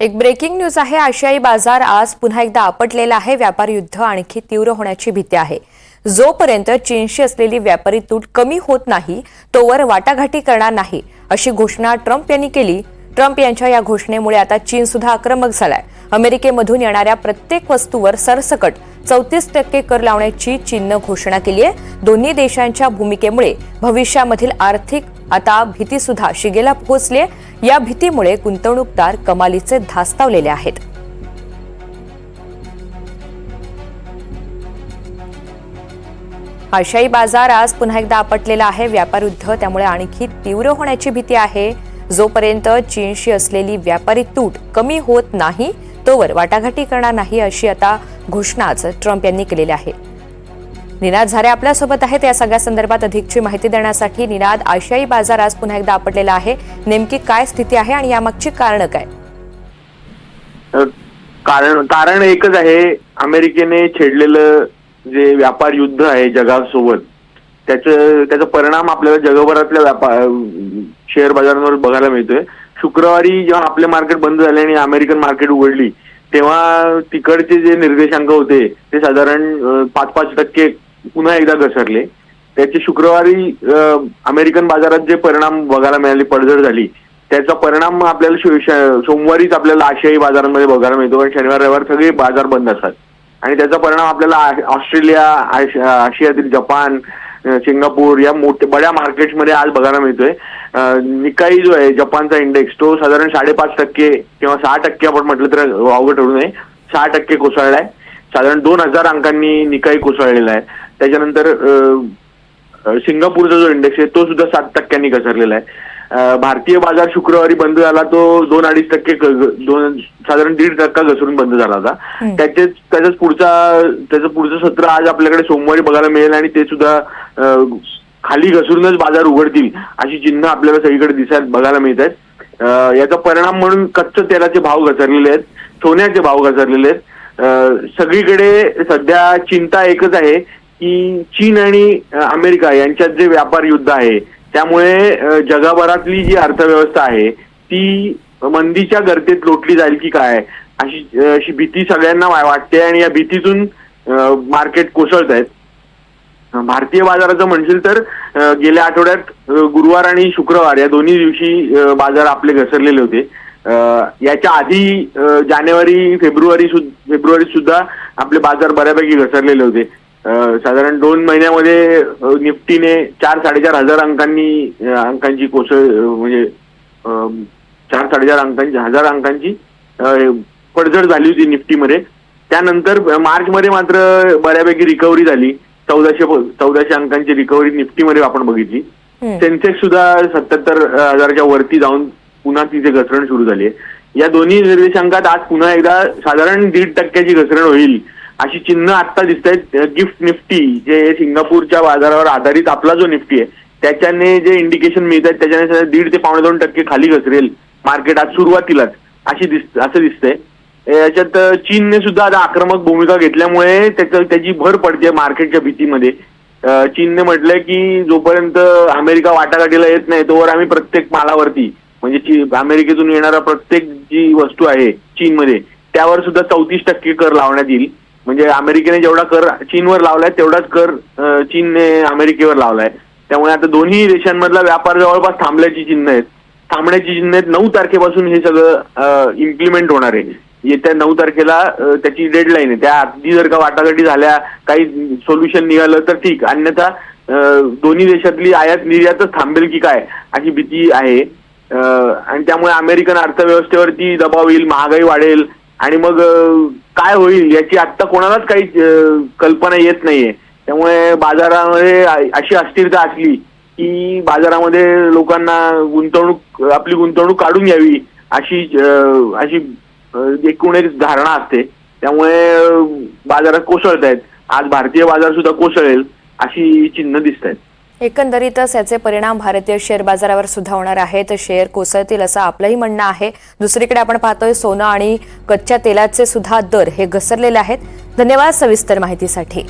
एक breaking news आहे. आशियाई बाजार आज पुन्हा एकदा आपटलेला आहे. व्यापार युद्ध आणखी तीव्र होण्याची भीती आहे. जोपर्यंत चीनशी असलेली व्यापारी तूट कमी होत नाही तोवर वाटाघाटी करणार नाही अशी घोषणा ट्रम्प यांनी केली. ट्रम्प यांच्या या घोषणेमुळे आता चीन सुद्धा आक्रमक झालाय. अमेरिकेमधून येणाऱ्या प्रत्येक वस्तूवर सरसकट चौतीस टक्के कर लावण्याची चीननं घोषणा केली आहे. दोन्ही देशांच्या भूमिकेमुळे भविष्यामधील आर्थिक आता भीती सुद्धा शिगेला पोहोचली या भीतीमुळे गुंतवणूकदार कमालीचे धास्तावलेले आहेत. आशियाई बाजार आज पुन्हा एकदा आपटलेला आहे. व्यापार युद्ध त्यामुळे आणखी तीव्र होण्याची भीती आहे. जोपर्यंत चीनशी असलेली व्यापारी तूट कमी होत नाही तोवर वाटाघाटी करणार नाही अशी आता घोषणाच ट्रम्प यांनी केलेली आहे. निनाद झारे आपल्यासोबत आहेत. या सगळ्या संदर्भात अधिकची माहिती देण्यासाठी निनाद आशियाई बाजार आज पुन्हा एकदा आपटलेला आहे. नेमकी काय स्थिती आहे आणि यामागची कारणं काय? कारण कारण एकच आहे अमेरिकेने छेडलेलं जे व्यापार युद्ध आहे जगासोबत त्याचं त्याचा परिणाम आपल्याला जगभरातल्या व्यापार शेअर बाजारांवर बघायला मिळतोय. शुक्रवारी जेव्हा आपले मार्केट बंद झाले आणि अमेरिकन मार्केट उघडली तेव्हा तिकडचे जे निर्देशांक होते ते साधारण पाच पाच टक्के पुन्हा एकदा घसरले. त्याचे शुक्रवारी अमेरिकन बाजारात जे परिणाम बघायला मिळाले पडझड झाली त्याचा परिणाम आपल्याला सोमवारीच आपल्याला आशियाई बाजारांमध्ये बघायला मिळतो कारण शनिवार रविवार सगळे बाजार बंद असतात. आणि त्याचा परिणाम आपल्याला ऑस्ट्रेलिया आशियातील जपान सिंगापूर या मोठ्या बड्या मार्केट्समध्ये आज बघायला मिळतोय. निकाई जो आहे जपानचा इंडेक्स तो साधारण साडेपाच टक्के किंवा सहा टक्के आपण म्हटलं तर अवघड ठरू नये. सहा टक्के कोसळलाय. साधारण दोन हजार अंकांनी निकाई कोसळलेला आहे. त्याच्यानंतर सिंगापूरचा जो इंडेक्स आहे तो सुद्धा सात टक्क्यांनी घसरलेला आहे. भारतीय बाजार शुक्रवारी बंद झाला तो दोन अडीच टक्के दोन साधारण दीड टक्का घसरून बंद झाला होता. हम्म. त्याच्याच पुढचा त्याचं पुढचं सत्र आज आपल्याकडे सोमवारी बघायला मिळेल आणि ते सुद्धा खाली घसरूनच बाजार उघडतील अशी चिन्ह आपल्याला सगळीकडे दिसायला बघायला मिळत आहेत याचा परिणाम म्हणून कच्च तेलाचे भाव घसरलेले आहेत सोन्याचे भाव घसरलेले आहेत. सगळीकडे सध्या चिंता एकच आहे की चीन आणि अमेरिका यांच्यात जे व्यापार युद्ध आहे त्यामुळे जगभरातली जी अर्थव्यवस्था आहे ती मंदीच्या गर्तेत लोटली जाईल की काय? अशी अशी भीती सगळ्यांना वाटते आणि या भीतीतून मार्केट कोसळत आहेत. भारतीय बाजाराचं म्हणशील तर गेल्या आठवड्यात गुरुवार आणि शुक्रवार या दोन्ही दिवशी बाजार आपले घसरलेले होते. याच्या आधी जानेवारी फेब्रुवारी सुद- फेब्रुवारीत सुद्धा आपले बाजार बऱ्यापैकी घसरलेले होते. साधारण दोन महिन्यामध्ये निफ्टीने चार साडेचार हजार अंकांनी अंकांची कोसळ म्हणजे चार साडेचार अंकांची हजार अंकांची पडझड झाली होती निफ्टीमध्ये. त्यानंतर मार्चमध्ये मात्र बऱ्यापैकी रिकव्हरी झाली. चौदाशे चौदाशे अंकांची रिकव्हरी निफ्टीमध्ये आपण बघितली. सेन्सेक्स सुद्धा सत्याहत्तर हजारच्या वरती जाऊन पुन्हा तिचे घसरण सुरू झाली आहे. या दोन्ही निर्देशांकात आज पुन्हा एकदा साधारण दीड टक्क्याची घसरण होईल. अशी चिन्ह आता दिसत आहेत गिफ्ट निफ्टी जे सिंगापूरच्या बाजारावर आधारित आपला जो निफ्टी आहे त्याच्याने जे इंडिकेशन मिळत आहेत त्याच्याने दीड ते पावणे दोन टक्के खाली घसरेल मार्केट आज सुरुवातीलाच अशी दिस असं दिसतंय. याच्यात चीनने सुद्धा आता आक्रमक भूमिका घेतल्यामुळे त्याचं त्याची भर पडते मार्केटच्या भीतीमध्ये. चीनने म्हटलंय की जोपर्यंत अमेरिका वाटाघाटीला येत नाही तोवर आम्ही प्रत्येक मालावरती म्हणजे अमेरिकेतून येणारा प्रत्येक जी वस्तू आहे चीनमध्ये त्यावर सुद्धा चौतीस टक्के कर लावण्यात येईल. म्हणजे अमेरिकेने जेवढा कर चीनवर लावलाय तेवढाच कर चीनने अमेरिकेवर लावलाय. त्यामुळे आता दोन्ही देशांमधला व्यापार जवळपास थांबल्याची चिन्ह आहेत. थांबण्याची चिन्ह आहेत. नऊ तारखेपासून हे सगळं इम्प्लिमेंट होणार आहे. येत्या नऊ तारखेला त्याची डेडलाईन आहे. त्या आधी जर का वाटाघाटी झाल्या काही सोल्युशन निघालं तर ठीक. अन्यथा दोन्ही देशातली आयात निर्यातच थांबेल की काय अशी भीती आहे. आणि त्यामुळे अमेरिकन अर्थव्यवस्थेवरती दबाव येईल महागाई वाढेल आणि मग काय होईल याची आत्ता कोणालाच काही कल्पना येत नाहीये. त्यामुळे बाजारामध्ये अशी अस्थिरता असली की बाजारामध्ये लोकांना गुंतवणूक आपली गुंतवणूक काढून घ्यावी अशी अशी एकूण एक धारणा असते. त्यामुळे बाजारात कोसळत आहेत आज भारतीय बाजार सुद्धा कोसळेल अशी चिन्ह दिसत आहेत एकंदरीतच याचे परिणाम भारतीय शेअर बाजारावर सुद्धा होणार आहेत. शेअर कोसळतील असं आपलंही म्हणणं आहे. दुसरीकडे आपण पाहतोय सोनं आणि कच्च्या तेलाचे सुद्धा दर हे घसरलेले आहेत. धन्यवाद सविस्तर माहितीसाठी.